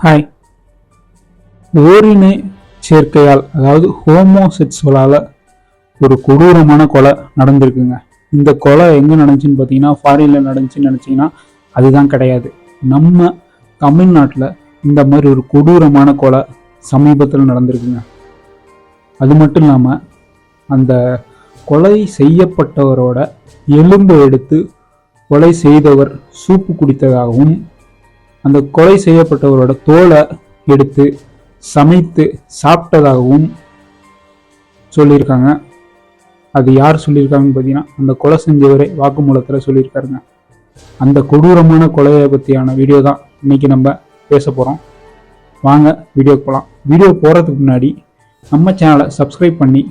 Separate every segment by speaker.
Speaker 1: Hi ஓரினை சேர்க்கையால் அதாவது ஹோமோசெக்சுவலால் ஒரு கொடூரமான கொலை நடந்திருக்குங்க. இந்த கொலை எங்கே நடந்துச்சுன்னு பார்த்தீங்கன்னா ஃபாரினில் நடந்துச்சுன்னு நினச்சிங்கன்னா அதுதான் கிடையாது. நம்ம தமிழ்நாட்டில் இந்த மாதிரி ஒரு கொடூரமான கொலை சமீபத்தில் நடந்திருக்குங்க. அது மட்டும் இல்லாமல் அந்த கொலை செய்யப்பட்டவரோட எலும்பை எடுத்து கொலை செய்தவர் சூப்பு குடித்ததாகவும் அந்த கொலை செய்யப்பட்டவரோட தோலை எடுத்து சமைத்து சாப்பிட்டதாகவும் சொல்லியிருக்காங்க. அது யார் சொல்லியிருக்காங்கன்னு பார்த்தீங்கன்னா அந்த கொலை செஞ்சவரே வாக்குமூலத்தில் சொல்லியிருக்காருங்க. அந்த கொடூரமான கொலையை பற்றியான வீடியோ தான் இன்னைக்கு நம்ம பேச போகிறோம் வாங்க வீடியோக்கு போகலாம் வீடியோ போகிறதுக்கு முன்னாடி நம்ம சேனலை சப்ஸ்கிரைப் பண்ணி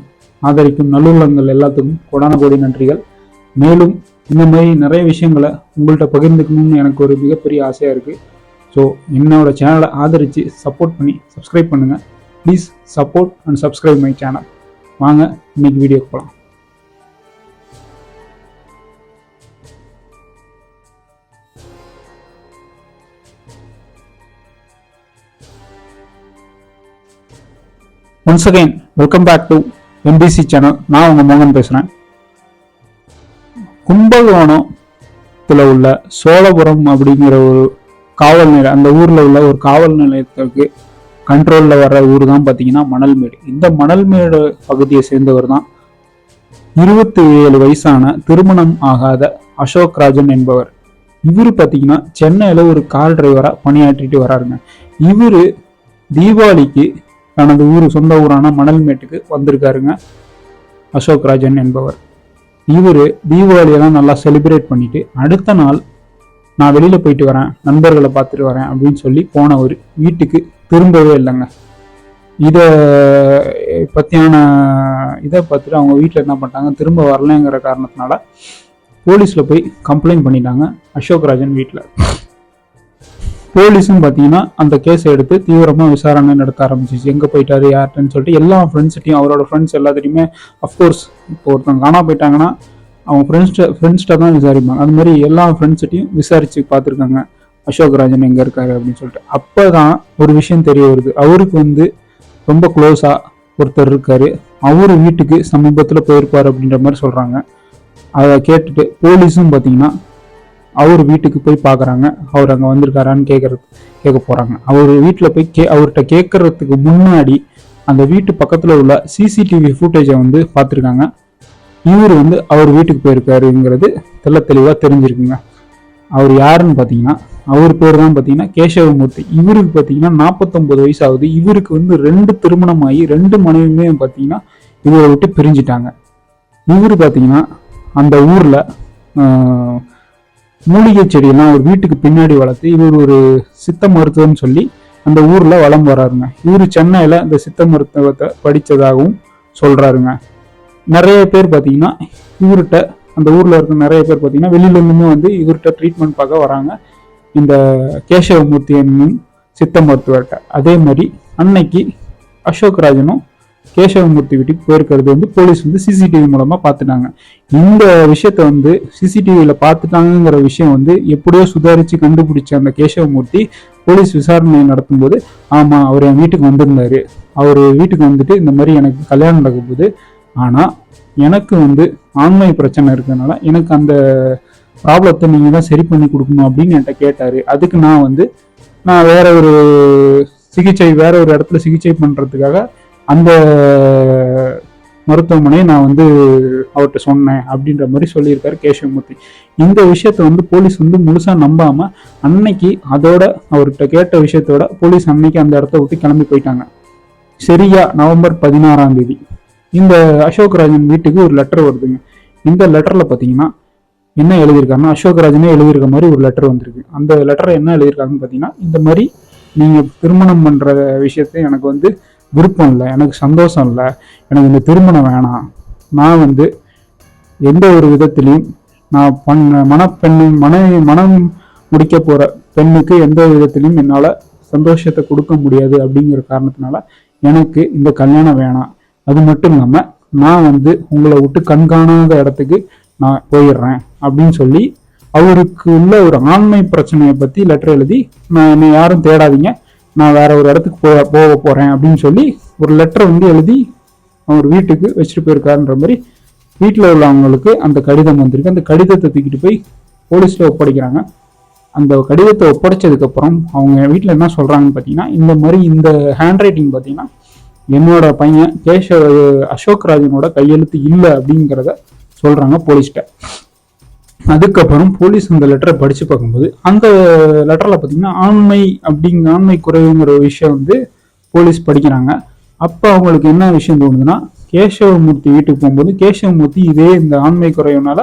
Speaker 1: ஆதரிக்கும் நல்லுள்ளங்கள் எல்லாத்துக்கும் கொடான கோடி நன்றிகள். மேலும் இந்த மாதிரி நிறைய விஷயங்களை உங்கள்கிட்ட பகிர்ந்துக்கணும்னு எனக்கு ஒரு மிகப்பெரிய ஆசையாக இருக்குது ஸோ என்னோட சேனலை ஆதரித்து சப்போர்ட் பண்ணி சப்ஸ்கிரைப் பண்ணுங்கள் please support and subscribe my channel வாங்க இன்னைக்கு வீடியோக்கு போகலாம் once again welcome back to MBC channel நான் உங்கள் மோகன் பேசுகிறேன் கும்பகோணத்தில் உள்ள சோழபுரம் அப்படிங்கிற ஒரு காவல் நிலை அந்த ஊரில் உள்ள ஒரு காவல் நிலையத்துக்கு கண்ட்ரோலில் வர்ற ஊர் தான் பார்த்தீங்கன்னா மணல்மேடு. இந்த மணல்மேடு பகுதியை சேர்ந்தவர் தான் இருபத்தி ஏழு வயசான திருமணம் ஆகாத அசோக் ராஜன் என்பவர். இவர் பார்த்தீங்கன்னா சென்னையில் ஒரு கார் டிரைவராக பணியாற்றிட்டு வராருங்க. இவர் தீபாவளிக்கு தனது ஊர் சொந்த ஊரான மணல்மேட்டுக்கு வந்திருக்காருங்க அசோக் ராஜன் என்பவர். இவர் தீபாவளியெல்லாம் நல்லா செலிப்ரேட் பண்ணிட்டு அடுத்த நாள் நான் வெளியில் போயிட்டு வரேன் நண்பர்களை பார்த்துட்டு வரேன் அப்படின்னு சொல்லி போனவர் வீட்டுக்கு திரும்பவே இல்லைங்க. இதை பற்றியான இதை பார்த்துட்டு அவங்க வீட்டில் என்ன பண்ணிட்டாங்க திரும்ப வரலைங்கிற காரணத்தினால போலீஸில் போய் கம்ப்ளைண்ட் பண்ணிட்டாங்க அசோக் ராஜன் வீட்டில் போலீஸும் பார்த்தீங்கன்னா அந்த கேஸை எடுத்து தீவிரமாக விசாரணை நடத்த ஆரம்பிச்சிச்சு. எங்கே போயிட்டாரு யார்கிட்டன்னு சொல்லிட்டு எல்லா ஃப்ரெண்ட்ஸ்கிட்டையும் அவரோட ஃப்ரெண்ட்ஸ் எல்லாத்திட்டையுமே அஃப்கோர்ஸ் இப்போ ஒருத்தவங்க காணா போயிட்டாங்கன்னா அவங்க ஃப்ரெண்ட்ஸ்ட ஃப்ரெண்ட்ஸ்கிட்ட தான் விசாரிப்பாங்க. அது மாதிரி எல்லா ஃப்ரெண்ட்ஸ்கிட்டையும் விசாரித்து பார்த்துருக்காங்க. அசோக் ராஜன் எங்கே இருக்காரு அப்படின்னு சொல்லிட்டு. அப்போ தான் ஒரு விஷயம் தெரிய வருது. அவருக்கு வந்து ரொம்ப க்ளோஸாக ஒருத்தர் இருக்கார். அவர் வீட்டுக்கு சமீபத்தில் போயிருப்பார் அப்படின்ற மாதிரி சொல்கிறாங்க அதை கேட்டுட்டு போலீஸும் பார்த்தீங்கன்னா அவர் வீட்டுக்கு போய் பார்க்குறாங்க அவர் அங்கே வந்திருக்காரான்னு கேட்கறது கேட்க போகிறாங்க அவர் வீட்டில் போய் கே அவர்கிட்ட கேட்குறதுக்கு முன்னாடி அந்த வீட்டு பக்கத்தில் உள்ள சிசிடிவி ஃபுட்டேஜை வந்து பார்த்துருக்காங்க இவர் வந்து அவர் வீட்டுக்கு போயிருக்காருங்கிறது தெள்ள தெளிவாக தெரிஞ்சிருக்குங்க. அவர் யாருன்னு பார்த்தீங்கன்னா அவர் பேர் தான் பார்த்தீங்கன்னா கேசவமூர்த்தி. இவருக்கு பார்த்தீங்கன்னா நாற்பத்தொம்பது வயசு ஆகுது இவருக்கு வந்து ரெண்டு திருமணம் ஆகி ரெண்டு மனைவியுமே பார்த்தீங்கன்னா இவரை விட்டு பிரிஞ்சிட்டாங்க. இவர் பார்த்தீங்கன்னா அந்த ஊரில் மூலிகை செடியெல்லாம் ஒரு வீட்டுக்கு பின்னாடி வளர்த்து இவர் ஒரு சித்த மருத்துவம்னு சொல்லி அந்த ஊரில் வளம் வராருங்க. இவர் சென்னையில் இந்த சித்த மருத்துவத்தை படித்ததாகவும் சொல்கிறாருங்க நிறைய பேர் பார்த்தீங்கன்னா இவர்கிட்ட அந்த ஊரில் இருக்க நிறைய பேர் பார்த்தீங்கன்னா வெளியிலருந்துமே வந்து இவர்கிட்ட ட்ரீட்மெண்ட் பார்க்க வராங்க. இந்த கேசவமூர்த்தி என்னும் சித்த மருத்துவர்கிட்ட. அதே மாதிரி அன்னைக்கு அசோக் ராஜனும் கேசவமூர்த்தி வீட்டுக்கு போயிருக்கிறது வந்து போலீஸ் வந்து சிசிடிவி மூலமாக பார்த்துட்டாங்க. இந்த விஷயத்த வந்து சிசிடிவியில் பார்த்துட்டாங்கிற விஷயம் வந்து எப்படியோ சுதாரித்து கண்டுபிடிச்ச அந்த கேசவமூர்த்தி போலீஸ் விசாரணை நடத்தும்போது ஆமாம் அவர் என் வீட்டுக்கு வந்திருந்தாரு. அவர் வீட்டுக்கு வந்துட்டு இந்த மாதிரி எனக்கு கல்யாணம் நடக்க ஆனால் எனக்கு வந்து ஆண்மை பிரச்சனை இருக்கிறதுனால எனக்கு அந்த ப்ராப்ளத்தை நீங்கள் தான் சரி பண்ணி கொடுக்கணும் அப்படின்னு என்கிட்ட கேட்டார். அதுக்கு நான் வந்து நான் வேற ஒரு சிகிச்சை வேற ஒரு இடத்துல சிகிச்சை பண்ணுறதுக்காக அந்த மருத்துவமனையை நான் வந்து அவர்கிட்ட சொன்னேன் அப்படின்ற மாதிரி சொல்லியிருக்காரு கேசவமூர்த்தி. இந்த விஷயத்த வந்து போலீஸ் வந்து முழுசாக நம்பாமல் அன்னைக்கு அதோட அவர்கிட்ட கேட்ட விஷயத்தோட போலீஸ் அன்னைக்கு அந்த இடத்த விட்டு கிளம்பி போயிட்டாங்க. சரியா நவம்பர் பதினாறாம் தேதி. இந்த அசோக் ராஜன் வீட்டுக்கு ஒரு லெட்டர் வருதுங்க. இந்த லெட்டரில் பார்த்தீங்கன்னா என்ன எழுதியிருக்காருன்னா அசோக் ராஜனே எழுதியிருக்க மாதிரி ஒரு லெட்டர் வந்திருக்கு. அந்த லெட்டரை என்ன எழுதியிருக்காங்கன்னு பார்த்தீங்கன்னா இந்த மாதிரி நீங்கள் திருமணம் பண்ணுற விஷயத்த எனக்கு வந்து விருப்பம் இல்லை எனக்கு சந்தோஷம் இல்லை எனக்கு இந்த திருமணம் வேணாம். நான் வந்து எந்த ஒரு விதத்திலையும் நான் பண்ண மனப்பெண்ணு மன மனம் முடிக்க போகிற பெண்ணுக்கு எந்த விதத்திலையும் என்னால் சந்தோஷத்தை கொடுக்க முடியாது அப்படிங்கிற காரணத்தினால எனக்கு இந்த கல்யாணம் வேணாம். அது மட்டும் இல்லாமல் நான் வந்து உங்களை விட்டு கண்காணாத இடத்துக்கு நான் போயிடுறேன் அப்படின்னு சொல்லி அவருக்கு உள்ள ஒரு ஆண்மை பிரச்சனையை பற்றி லெட்டர் எழுதி நான் என்னை யாரும் தேடாதீங்க. நான் வேற ஒரு இடத்துக்கு போக போக போகிறேன் அப்படின்னு சொல்லி ஒரு லெட்டர் வந்து எழுதி அவர் வீட்டுக்கு வச்சுட்டு போயிருக்காருன்ற மாதிரி வீட்டில் உள்ளவங்களுக்கு அந்த கடிதம் வந்திருக்கு. அந்த கடிதத்தை தூக்கிட்டு போய் போலீஸில் ஒப்படைக்கிறாங்க. அந்த கடிதத்தை ஒப்படைச்சதுக்கப்புறம் அவங்க வீட்டில் என்ன சொல்கிறாங்கன்னு பார்த்தீங்கன்னா இந்த மாதிரி இந்த ஹேண்ட் ரைட்டிங் பார்த்தீங்கன்னா என்னோட பையன் கேஷவ அசோக் ராஜனோட கையெழுத்து இல்லை அப்படிங்கிறத சொல்கிறாங்க போலீஸ்கிட்ட. அதுக்கப்புறம் போலீஸ் அந்த லெட்டரை படித்து பார்க்கும்போது அந்த லெட்டரில் பார்த்தீங்கன்னா ஆண்மை அப்படிங்க ஆண்மை குறைவுங்கிற விஷயம் வந்து போலீஸ் படிக்கிறாங்க. அப்போ அவங்களுக்கு என்ன விஷயம் தோணுதுன்னா கேசவமூர்த்தி வீட்டுக்கு போகும்போது கேசவமூர்த்தி இதே இந்த ஆண்மை குறைவுனால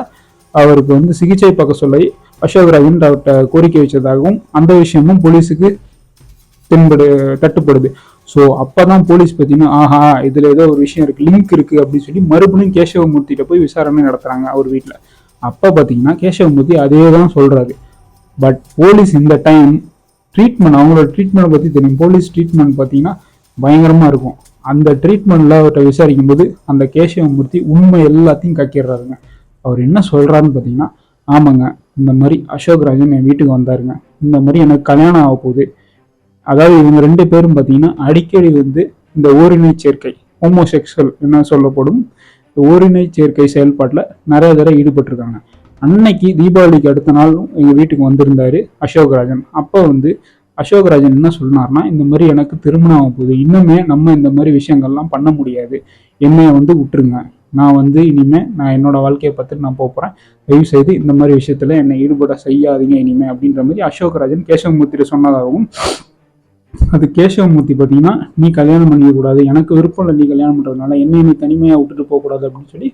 Speaker 1: அவருக்கு வந்து சிகிச்சை பார்க்க சொல்லி அசோக்ராஜன் அவர்கிட்ட கோரிக்கை வச்சதாகவும் அந்த விஷயமும் போலீஸுக்கு தென்படு தட்டுப்படுது. ஸோ அப்போ தான் போலீஸ் பார்த்தீங்கன்னா ஆஹா இதில் ஏதோ ஒரு விஷயம் இருக்குது லிங்க் இருக்குது அப்படின்னு சொல்லி மறுபடியும் கேசவமூர்த்திகிட்ட போய் விசாரணை நடத்துகிறாங்க அவர் வீட்டில் அப்போ பார்த்தீங்கன்னா கேசவமூர்த்தி அதே தான் சொல்கிறாரு பட் போலீஸ் இந்த டைம் ட்ரீட்மெண்ட் அவங்களோட ட்ரீட்மெண்ட் பற்றி தெரியும். போலீஸ் ட்ரீட்மெண்ட் பார்த்தீங்கன்னா பயங்கரமாக இருக்கும். அந்த ட்ரீட்மெண்ட்டில் அவர்கிட்ட விசாரிக்கும் போது அந்த கேசவமூர்த்தி உண்மை எல்லாத்தையும் கக்கிடுறாருங்க. அவர் என்ன சொல்கிறாருன்னு பார்த்தீங்கன்னா ஆமாங்க இந்த மாதிரி அசோக் ராஜன் என் வீட்டுக்கு வந்தாருங்க. இந்த மாதிரி எனக்கு கல்யாணம் ஆக போகுது அதாவது இவங்க ரெண்டு பேரும் பார்த்தீங்கன்னா அடிக்கடி வந்து இந்த ஓரினை சேர்க்கை ஹோமோசெக்சுவல் என்ன சொல்லப்படும் இந்த ஓரினை சேர்க்கை செயல்பாட்டில் நிறைய தடவை ஈடுபட்டிருக்காங்க. அன்னைக்கு தீபாவளிக்கு அடுத்த நாளும் எங்கள் வீட்டுக்கு வந்திருந்தார் அசோக்ராஜன். அப்போ வந்து அசோக்ராஜன் என்ன சொன்னார்னா இந்த மாதிரி எனக்கு திருமணம் ஆக போகுது. இன்னுமே நம்ம இந்த மாதிரி விஷயங்கள்லாம் பண்ண முடியாது. என்னைய வந்து விட்டுருங்க. நான் வந்து இனிமேல் நான் என்னோட வாழ்க்கையை பார்த்துட்டு நான் போகிறேன் தயவு செய்து இந்த மாதிரி விஷயத்தில் என்னை ஈடுபட செய்யாதீங்க இனிமே அப்படின்ற மாதிரி அசோக்ராஜன் கேசவமூர்த்தியிட சொன்னதாகவும் அது கேசவமூர்த்தி பார்த்தீங்கன்னா நீ கல்யாணம் பண்ணிக்கக்கூடாது எனக்கு விருப்பம் இல்லை நீ கல்யாணம் பண்ணுறதுனால என்னை நீ தனிமையாக விட்டுட்டு போகக்கூடாது அப்படின்னு சொல்லி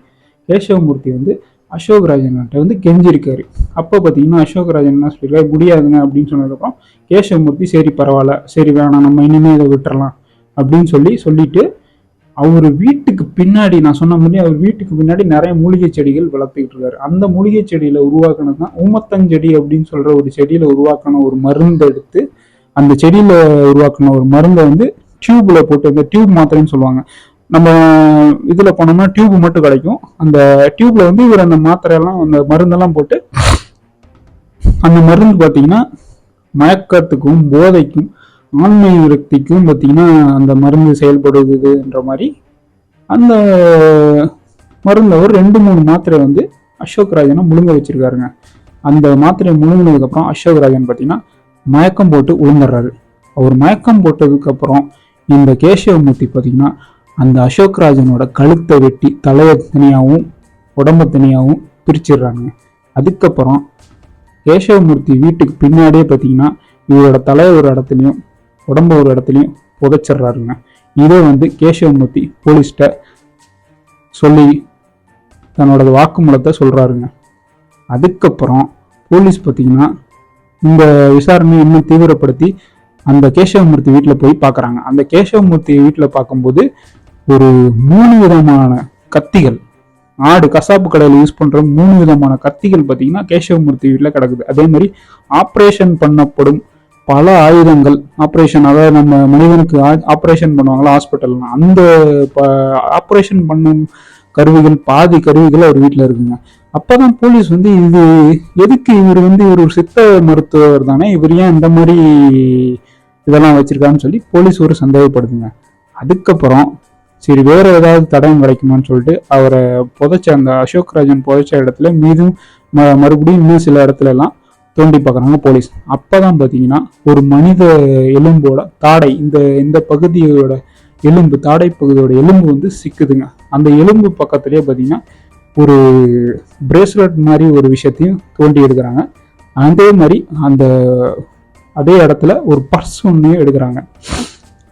Speaker 1: கேசவமூர்த்தி வந்து அசோக் ராஜன்கிட்ட வந்து கெஞ்சிருக்காரு. அப்போ பார்த்தீங்கன்னா அசோக் ராஜன் என்ன சொல்லியிருக்காரு? முடியாதுங்க அப்படின்னு சொன்னதுக்கப்புறம் கேசவமூர்த்தி சரி பரவாயில்ல சரி வேணாம் நம்ம இனிமேல் இதை விட்டுறலாம் அப்படின்னு சொல்லி சொல்லிட்டு அவர் வீட்டுக்கு பின்னாடி நான் சொன்ன மாதிரி அவர் வீட்டுக்கு பின்னாடி நிறைய மூலிகை செடிகள் வளர்த்துக்கிட்டு இருக்காரு. அந்த மூலிகை செடியில் உருவாக்கினது தான் ஊமத்தஞ்செடி அப்படின்னு சொல்கிற ஒரு செடியில் உருவாக்கின ஒரு மருந்து எடுத்து அந்த செடியில உருவாக்கின ஒரு மருந்தை வந்து டியூப்ல போட்டு இந்த டியூப் மாத்திரைன்னு சொல்லுவாங்க. நம்ம இதுல போனோம்னா டியூப் மட்டும் கிடைக்கும். அந்த டியூப்ல வந்து இவர் அந்த மாத்திரையெல்லாம் அந்த மருந்தெல்லாம் போட்டு அந்த மருந்து பார்த்தீங்கன்னா மயக்கத்துக்கும் போதைக்கும் ஆண்மை விரக்திக்கும் பார்த்தீங்கன்னா அந்த மருந்து செயல்படுதுன்ற மாதிரி அந்த மருந்தை ஒரு ரெண்டு மூணு மாத்திரை வந்து அசோக் ராஜனை முழுங்க வச்சிருக்காருங்க. அந்த மாத்திரை முழுங்கினதுக்கப்புறம் அசோக் ராஜன் பார்த்தீங்கன்னா மயக்கம் போட்டு விழுந்துடுறாரு அவர் மயக்கம் போட்டதுக்கப்புறம் இந்த கேசவமூர்த்தி பார்த்தீங்கன்னா அந்த அசோக் ராஜனோட கழுத்தை வெட்டி தலையை தனியாகவும் உடம்பு தனியாகவும் பிரிச்சிடுறாங்க. அதுக்கப்புறம் கேசவமூர்த்தி வீட்டுக்கு பின்னாடியே பார்த்தீங்கன்னா இவரோட தலை ஒரு இடத்துலையும் உடம்பு ஒரு இடத்துலையும் புதைச்சிட்றாருங்க. இதை வந்து கேசவமூர்த்தி போலீஸ்கிட்ட சொல்லி தன்னோட வாக்குமூலத்தை சொல்கிறாருங்க அதுக்கப்புறம் போலீஸ் பார்த்தீங்கன்னா இந்த விசாரணையை இன்னும் தீவிரப்படுத்தி அந்த கேசவமூர்த்தி வீட்டில் போய் பார்க்குறாங்க அந்த கேசவமூர்த்தி வீட்டில் பார்க்கும்போது ஒரு மூணு விதமான கத்திகள் ஆடு கசாப்பு கடையில் யூஸ் பண்ணுற மூணு விதமான கத்திகள் பார்த்தீங்கன்னா கேசவமூர்த்தி வீட்டில் கிடக்குது. அதே மாதிரி ஆப்ரேஷன் பண்ணப்படும் பல ஆயுதங்கள் ஆப்ரேஷன் அதாவது நம்ம மனிதனுக்கு ஆப்ரேஷன் பண்ணுவாங்களா ஹாஸ்பிட்டல்னா அந்த ஆப்ரேஷன் பண்ணும் கருவிகள் பாதி கருவிகள் அவர் வீட்டில் இருக்குங்க. அப்பதான் போலீஸ் வந்து இது எதுக்கு இவர் வந்து இவர் ஒரு சித்த மருத்துவர் தானே? இவர் ஏன் இந்த மாதிரி இதெல்லாம் வச்சிருக்காருன்னு சொல்லி போலீஸ் ஒரு சந்தேகப்படுதுங்க. அதுக்கப்புறம் சரி வேற ஏதாவது தடயம் கிடைக்குமான்னு சொல்லிட்டு அவரை புதைச்ச அந்த அசோக் ராஜன் புதைச்ச இடத்துல மீதும் ம- மறுபடியும் இன்னும் சில இடத்துல எல்லாம் தோண்டி பார்க்குறாங்க போலீஸ். அப்போ தான் பார்த்தீங்கன்னா ஒரு மனித எலும்போட தாடை இந்த இந்த பகுதியோட எலும்பு தாடை பகுதியோட எலும்பு வந்து சிக்குதுங்க. அந்த எலும்பு பக்கத்துலேயே பார்த்தீங்கன்னா ஒரு பிரேஸ்லெட் மாதிரி ஒரு விஷயத்தையும் தோண்டி எடுக்கிறாங்க. அதே மாதிரி அந்த அதே இடத்துல ஒரு பர்ஸ் ஒன்றையும் எடுக்கிறாங்க.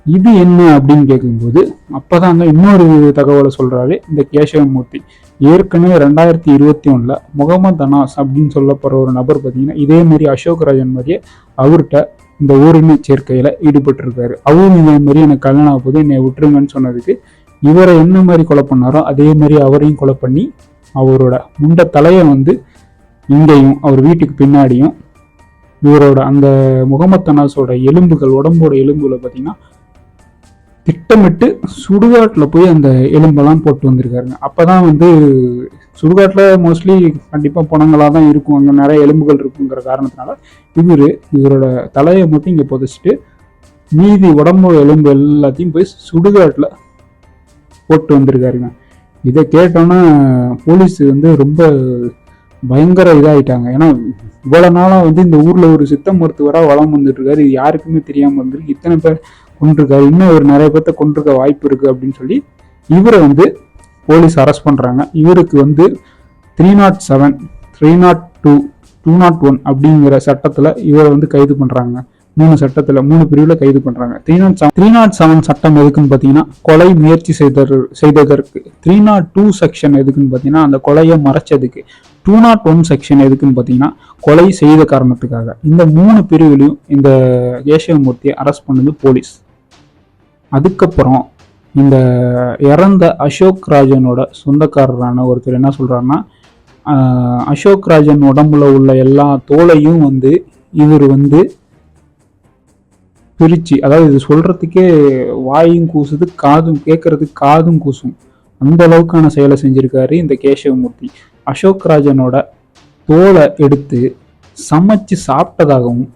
Speaker 1: இது என்ன அப்படின்னு கேட்கும்போது அப்போ தாங்க இன்னொரு தகவலை சொல்கிறாரு இந்த கேசவமூர்த்தி. ஏற்கனவே ரெண்டாயிரத்தி இருபத்தி ஒன்றில் முகமது அனாஸ் அப்படின்னு சொல்லப்படுற ஒரு நபர் பார்த்தீங்கன்னா இதே மாதிரி அசோக் ராஜன் மாதிரியே அவர்கிட்ட இந்த ஓரின சேர்க்கையில் ஈடுபட்டிருக்காரு. அவரும் இதே மாதிரி எனக்கு கல்யாணம் ஆக போது என்னை விட்டுருங்கன்னு சொன்னதுக்கு இவரை என்ன மாதிரி கொலை பண்ணாரோ அதே மாதிரி அவரையும் கொலை பண்ணி அவரோட முண்ட தலையை வந்து இங்கேயும் அவர் வீட்டுக்கு பின்னாடியும் இவரோட அந்த முகமது அனாஸோட எலும்புகள் உடம்போட எலும்புல பார்த்தீங்கன்னா திட்டமிட்டு சுடுகாட்டில் போய் அந்த எலும்பெல்லாம் போட்டு வந்திருக்காருங்க. அப்போ தான் வந்து சுடுகாட்டில் மோஸ்ட்லி கண்டிப்பாக பணங்களாக தான் இருக்கும். அங்கே நிறைய எலும்புகள் இருக்குங்கிற காரணத்தினால இவர் இவரோட தலையை மட்டும் இங்கே புதைச்சிட்டு மீதி உடம்போட எலும்பு எல்லாத்தையும் போய் சுடுகாட்டில் போட்டு வந்திருக்காருங்க. இதை கேட்டோன்னா போலீஸ் வந்து ரொம்ப பயங்கர இதாகிட்டாங்க ஏன்னா இவ்வளோ நாளாக வந்து இந்த ஊரில் ஒரு சித்த மருத்துவராக வளம் வந்துட்டுருக்காரு. இது யாருக்குமே தெரியாமல் இருந்திருக்கு இத்தனை பேர் கொண்டிருக்காரு இன்னும் ஒரு நிறைய பேர்த்த கொண்டிருக்க வாய்ப்பு இருக்குது அப்படின்னு சொல்லி இவரை வந்து போலீஸ் அரெஸ்ட் பண்ணுறாங்க இவருக்கு வந்து three nought seven three nought two two nought one அப்படிங்கிற சட்டத்தில் இவரை வந்து கைது பண்ணுறாங்க மூணு சட்டத்தில் மூணு பிரிவில் கைது பண்ணுறாங்க three nought seven three nought seven சட்டம் எதுக்குன்னு பார்த்தீங்கன்னா கொலை முயற்சி செய்தது செய்ததற்கு. த்ரீ நாட் டூ செக்ஷன் எதுக்குன்னு பார்த்தீங்கன்னா அந்த கொலையை மறைச்சதுக்கு. டூ நாட் ஒன் செக்ஷன் எதுக்குன்னு பார்த்தீங்கன்னா கொலை செய்த காரணத்துக்காக. இந்த மூணு பிரிவுலையும் இந்த கேசவமூர்த்தியை அரெஸ்ட் பண்ணது போலீஸ். அதுக்கப்புறம் இந்த இறந்த அசோக் ராஜனோட சொந்தக்காரரான ஒருத்தர் என்ன சொல்றாருன்னா அசோக் ராஜன் உடம்புல உள்ள எல்லா தோலையும் வந்து இவர் வந்து பிரிச்சு அதாவது இது சொல்றதுக்கே வாயும் கூசுது காதும் கேட்கறதுக்கு காதும் கூசும். அந்த அளவுக்கான செயலை செஞ்சிருக்காரு இந்த கேசவமூர்த்தி. அசோக் ராஜனோட தோலை எடுத்து சமைச்சு சாப்பிட்டதாகவும்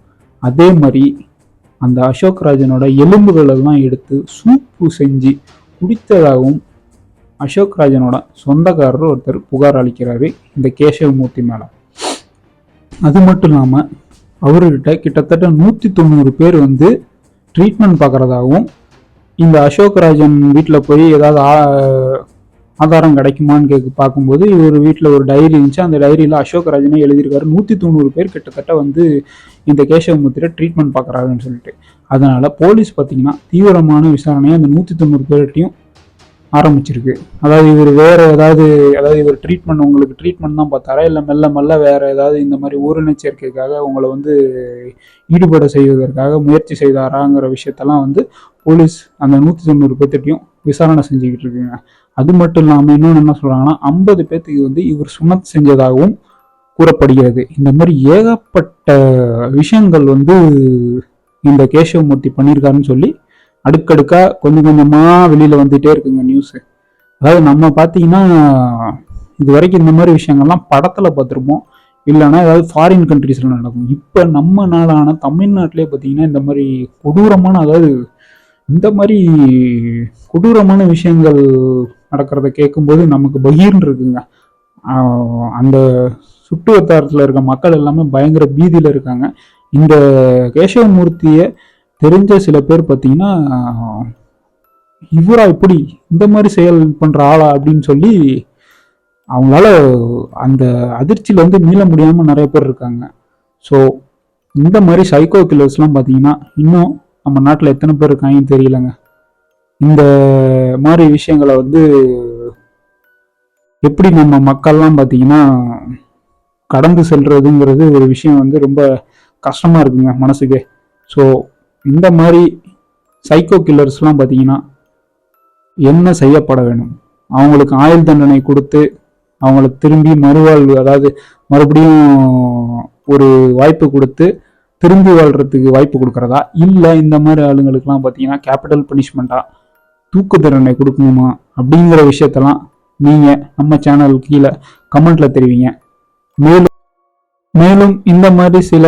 Speaker 1: அதே மாதிரி அந்த அசோக் ராஜனோட எலும்புகளெல்லாம் எடுத்து சூப்பு செஞ்சு குடித்ததாகவும் அசோக் ராஜனோட சொந்தக்காரர் ஒருத்தர் புகார் அளிக்கிறாரு இந்த கேசவமூர்த்தி மேலே. அது மட்டும் இல்லாமல் அவர்கிட்ட கிட்டத்தட்ட நூற்றி தொண்ணூறு பேர் வந்து ட்ரீட்மெண்ட் பார்க்குறதாகவும் இந்த அசோக் ராஜன் வீட்டில் போய் ஏதாவது ஆ- ஆதாரம் கிடைக்குமான்னு கேட்க பார்க்கும்போது இவர் வீட்டில் ஒரு டைரி இருந்துச்சு. அந்த டைரியில் அசோக் ராஜனே எழுதியிருக்காரு. நூற்றி தொண்ணூறு பேர் கிட்டத்தட்ட வந்து இந்த கேசவமூர்த்தியை ட்ரீட்மெண்ட் பார்க்குறாருன்னு சொல்லிட்டு. அதனால் போலீஸ் பார்த்தீங்கன்னா தீவிரமான விசாரணையை அந்த நூற்றி தொண்ணூறு பேர்கிட்டையும் ஆரம்பிச்சிருக்கு. அதாவது இவர் வேற ஏதாவது அதாவது இவர் ட்ரீட்மெண்ட் உங்களுக்கு ட்ரீட்மெண்ட் தான் பார்த்தாரா? இல்லை மெல்ல மெல்ல வேற ஏதாவது இந்த மாதிரி ஊரினச் சேர்க்கைக்காக உங்களை வந்து ஈடுபட செய்வதற்காக முயற்சி செய்தாராங்கிற விஷயத்தெல்லாம் வந்து போலீஸ் அந்த நூற்றி தொண்ணூறு பேர்த்திட்டையும் விசாரணை செஞ்சுக்கிட்டு இருக்குங்க. அது மட்டும் இல்லாமல் இன்னொன்று என்ன சொல்கிறாங்கன்னா ஐம்பது பேர்த்துக்கு வந்து இவர் சுமத் செஞ்சதாகவும் கூறப்படுகிறது. இந்த மாதிரி ஏகப்பட்ட விஷயங்கள் வந்து இந்த கேசவமூர்த்தி பண்ணியிருக்காருன்னு சொல்லி அடுக்கடுக்கா கொஞ்சம் கொஞ்சமா வெளியில வந்துட்டே இருக்குங்க நியூஸ் அதாவது நம்ம பார்த்தீங்கன்னா இது வரைக்கும் இந்த மாதிரி விஷயங்கள்லாம் படத்துல பார்த்துருப்போம். இல்லைன்னா ஏதாவது ஃபாரின் கண்ட்ரீஸில் நடக்கும். இப்போ நம்ம நாளான தமிழ்நாட்டிலே பார்த்தீங்கன்னா இந்த மாதிரி கொடூரமான அதாவது இந்த மாதிரி கொடூரமான விஷயங்கள் நடக்கிறத கேட்கும்போது நமக்கு பகீர்னு இருக்குங்க. அந்த சுட்டு வட்டாரத்தில் இருக்க மக்கள் எல்லாமே பயங்கர பீதியில் இருக்காங்க. இந்த கேசவமூர்த்தியை தெரிஞ்ச சில பேர் பார்த்தீங்கன்னா இவரா இப்படி இந்த மாதிரி செயல் பண்ற ஆளா அப்படின்னு சொல்லி அவங்களால அந்த அதிர்ச்சியில வந்து மீள முடியாம நிறைய பேர் இருக்காங்க. ஸோ இந்த மாதிரி சைக்கோ கில்லர்ஸ்லாம் பார்த்தீங்கன்னா இன்னும் நம்ம நாட்டில் எத்தனை பேர் இருக்காங்கன்னு தெரியலங்க. இந்த மாதிரி விஷயங்களை வந்து எப்படி நம்ம மக்கள்லாம் பார்த்தீங்கன்னா கடந்து செல்றதுங்கிறது ஒரு விஷயம் வந்து ரொம்ப கஷ்டமா இருக்குங்க மனசுக்கு. ஸோ இந்த மாதிரி சைக்கோ கில்லர்ஸ்லாம் பார்த்தீங்கன்னா என்ன செய்யப்பட வேணும் அவங்களுக்கு ஆயுள் தண்டனை கொடுத்து அவங்களுக்கு திரும்பி மறுவாழ்வு அதாவது மறுபடியும் ஒரு வாய்ப்பு கொடுத்து திரும்பி வாழ்றதுக்கு வாய்ப்பு கொடுக்குறதா? இல்லை இந்த மாதிரி ஆளுங்களுக்கெல்லாம் பார்த்தீங்கன்னா கேபிட்டல் பனிஷ்மெண்ட்டாக தூக்கு தண்டனை கொடுக்கணுமா? அப்படிங்கிற விஷயத்தெல்லாம் நீங்கள் நம்ம சேனல் கீழே கமெண்ட்டில் தெரிவிங்க. மேலும் மேலும் இந்த மாதிரி சில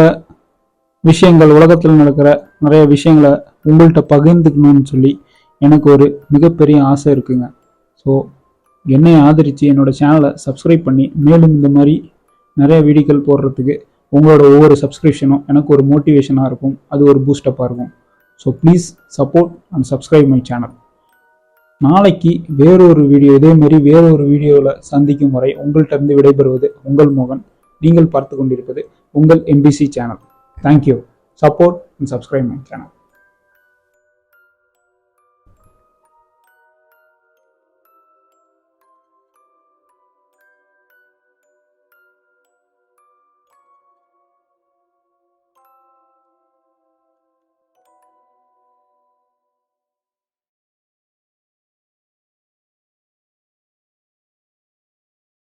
Speaker 1: விஷயங்கள் உலகத்தில் நடக்கிற நிறைய விஷயங்களை உங்கள்கிட்ட பகிர்ந்துக்கணும்னு சொல்லி எனக்கு ஒரு மிகப்பெரிய ஆசை இருக்குங்க. ஸோ என்னை ஆதரித்து என்னோட சேனலை சப்ஸ்கிரைப் பண்ணி மேலும் இந்த மாதிரி நிறைய வீடியோக்கள் போடுறதுக்கு உங்களோட ஒவ்வொரு சப்ஸ்கிரிப்ஷனும் எனக்கு ஒரு மோட்டிவேஷனாக இருக்கும். அது ஒரு பூஸ்டப்பாக இருக்கும். So please support and subscribe my channel நாளைக்கு வேறொரு வீடியோ இதே மாதிரி வேறொரு வீடியோவில் சந்திக்கும் வரை உங்கள்கிட்ட இருந்து விடைபெறுவது உங்கள் மோகன். நீங்கள் பார்த்து கொண்டிருப்பது உங்கள் MBC channel thank you support and subscribe my channel